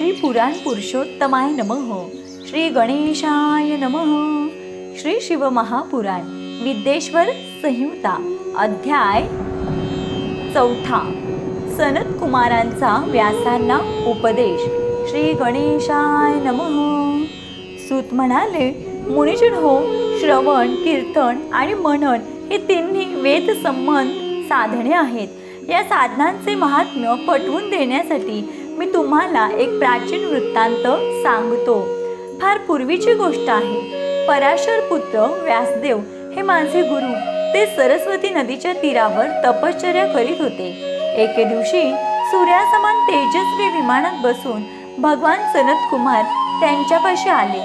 श्री पुराण पुरुषोत्तमाय नमः. श्री गणेशाय नमः. श्री शिवमहापुराण विद्येश्वर संहिता अध्याय चौथा. सनत कुमारांचा व्यासांना उपदेश. श्री गणेशाय नमः. सूत म्हणाले मुनिजन हो श्रवण कीर्तन आणि मनन हे तिन्ही वेद संबंध साधने आहेत. या साधनांचे महात्म्य पटवून देण्यासाठी मी तुम्हाला एक प्राचीन वृत्तांत सांगतो. फार पूर्वीची गोष्ट आहे. पराशर पुत्र व्यासदेव हे माझे गुरु. ते सरस्वती नदीच्या तीरावर तपश्चर्या करीत होते. एके दिवशी सूर्यासमान तेजस्वी विमानात बसून भगवान सनत कुमार त्यांच्यापाशी आले.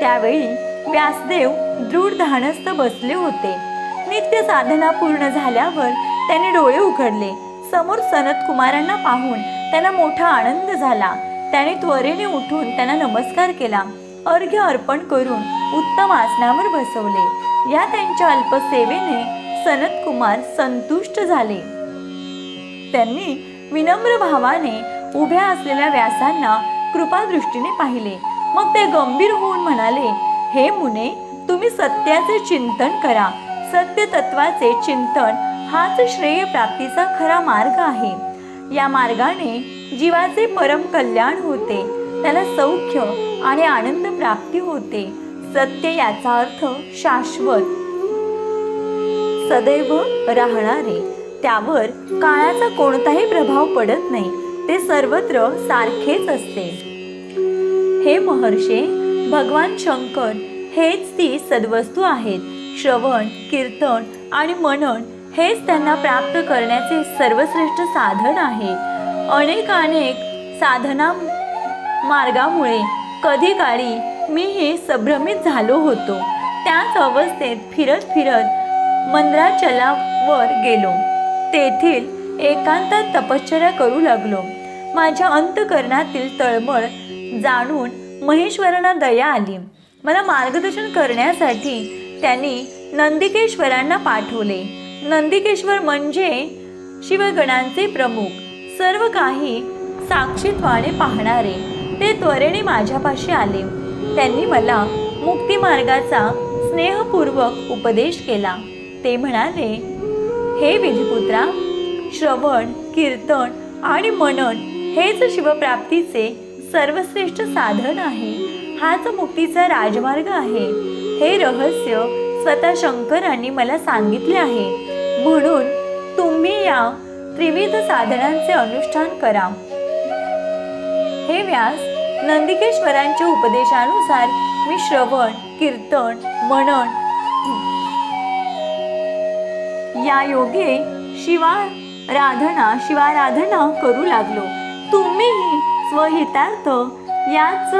त्यावेळी व्यासदेव दृढ धानस्थ बसले होते. नित्य साधना पूर्ण झाल्यावर त्याने डोळे उघडले. समोर सनत कुमारांना पाहून त्यांना मोठा आनंद झाला. त्याने त्वरेने उठून त्यांना नमस्कार केला. अर्घ्य अर्पण करून उत्तम आसनावर बसवले. या त्यांच्या अल्पसेवेने सनत कुमार संतुष्ट झाले. त्यांनी विनम्र भावाने उभ्या असलेल्या व्यासांना कृपादृष्टीने पाहिले. मग ते गंभीर होऊन म्हणाले हे मुने तुम्ही सत्याचे चिंतन करा. सत्य तत्वाचे चिंतन हाच श्रेय प्राप्तीचा खरा मार्ग आहे. या मार्गाने जीवाचे परम कल्याण होते. त्याला सौख्य आणि आनंद प्राप्ती होते. सत्य याचा अर्थ शाश्वत. सदैव राहणारे. त्यावर काळाचा कोणताही प्रभाव पडत नाही. ते सर्वत्र सारखेच असते. हे महर्षे भगवान शंकर हेच ती सद्वस्तू आहेत. श्रवण कीर्तन आणि मनन हेच त्यांना प्राप्त करण्याचे सर्वश्रेष्ठ साधन आहे. अनेक अनेक साधना मार्गामुळे कधी काळी हे संभ्रमित झालो होतो. त्याच अवस्थेत फिरत फिरत मंद्राचलावर गेलो. तेथील एकांतात तपश्चर्या करू लागलो. माझ्या अंतकरणातील तळमळ जाणून महेश्वरांना दया आली. मला मार्गदर्शन करण्यासाठी त्यांनी नंदिकेश्वरांना पाठवले. नंदिकेश्वर म्हणजे शिवगणांचे प्रमुख सर्व काही साक्षीत्वाने पाहणारे. ते त्वरेने माझ्यापाशी आले. त्यांनी मला मुक्ती मार्गाचा स्नेहपूर्वक उपदेश केला. ते म्हणाले हे विधिपुत्रा श्रवण कीर्तन आणि मनन हेच शिवप्राप्तीचे सर्वश्रेष्ठ साधन आहे. हाच मुक्तीचा राजमार्ग आहे. हे रहस्य स्वतः शंकरांनी मला सांगितले आहे. म्हणून तुम्ही या त्रिविध साधनांचे अनुष्ठान करा. हे व्यास नंदिकेश्वरांच्या उपदेशानुसार मी श्रवण कीर्तन मनन या योगे शिवा राधना शिवाराधना करू लागलो. तुम्हीही स्वहितार्थ याच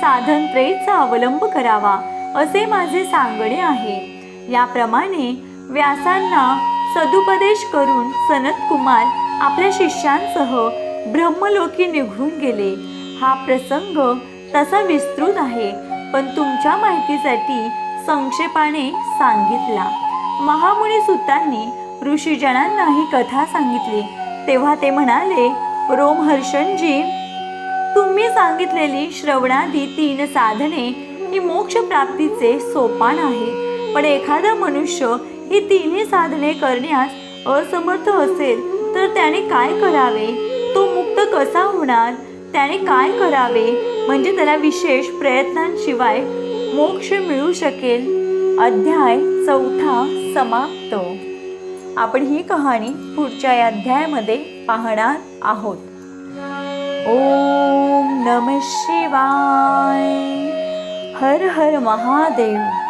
साधनत्रेचा अवलंब करावा. असे माझे सांगणे आहे. याप्रमाणे व्यासांना सदुपदेश करून सनत कुमार आपल्या शिष्यांसह ब्रह्मलोकी निघून गेले. हा प्रसंग तसा विस्तृत आहे पण तुमच्या माहितीसाठी संक्षेपाने सांगितला. महामुनी सुतांनी ऋषीजनांना ही कथा सांगितली. तेव्हा ते म्हणाले रोमहर्षणजी तुम्ही सांगितलेली श्रवणादी तीन साधने ही मोक्ष प्राप्तीचे सोपान आहे. पण एखादा मनुष्य ही तिन्ही साधने करण्यास असमर्थ असेल तर त्याने काय करावे? तो मुक्त कसा होणार? त्याने काय करावे? म्हणजे त्याला विशेष प्रयत्नांशिवाय मोक्ष मिळू शकेल. अध्याय चौथा समाप्त. आपण ही कहाणी पुढच्या या अध्यायामध्ये पाहणार आहोत. ओम नम शिवाय. ஹர் ஹர் மகாதேவ்.